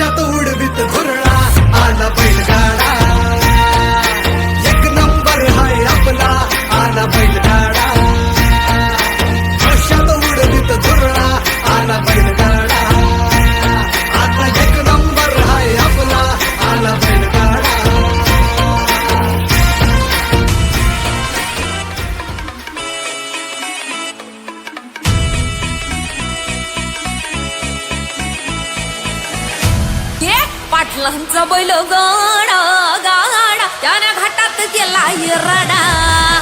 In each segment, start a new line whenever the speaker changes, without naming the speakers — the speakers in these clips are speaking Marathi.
आकाशात उडवीत घुरळा आला बैलगाडा. एक नंबर हाय आपला आला बैलगाडा. आकाशात उडवीत घुरळा आला पाटलांचा बैल गाडा गाडा. त्याने घाटात केला रडा.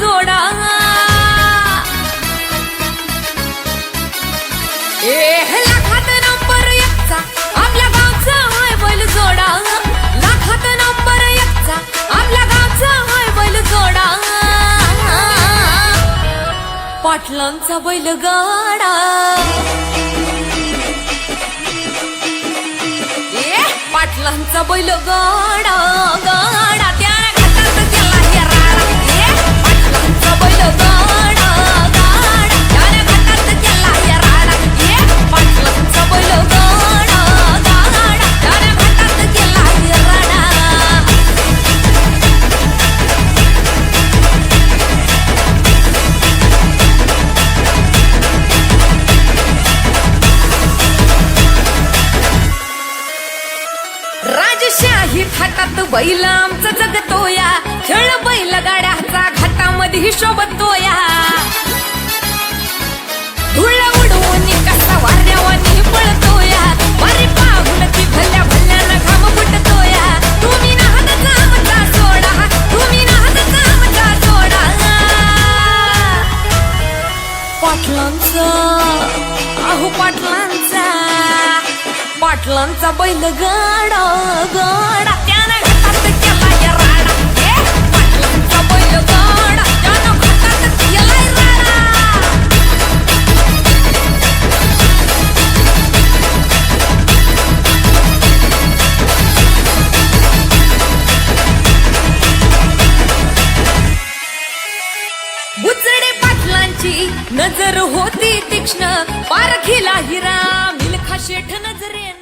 जोडा. ए लाखात नंबर एकचा आपल्या गावचा हाय बैल जोडा. लाखात नंबर एकचा आपल्या गावचा हाय बैल जोडा. पाटलांचा बैल गाडा. ए पाटलांचा बैल गाडा. थाटात बैल आमचा जगतोया खेळ बैल गाड्याचा घाटामध्ये शोभतोया. धुळ उडवून कसा वाऱ्यावानी पळतोया. वारी पाहून ती भल्या भल्यानं घाम फुटतोया. तुम्ही नाहत आमचा सोडा. तुम्ही नाहत आमचा सोडा. पाटलांचा अहो पाटलांचा. पाटलांचा बैल गाडा गाडा. त्यानं केला या राडा. पाटलांचा बैल गाडा. त्यानं राडा. पाटलांची नजर होती तीक्ष्ण. पारखीला हिरा मिलखा शेठ नजरे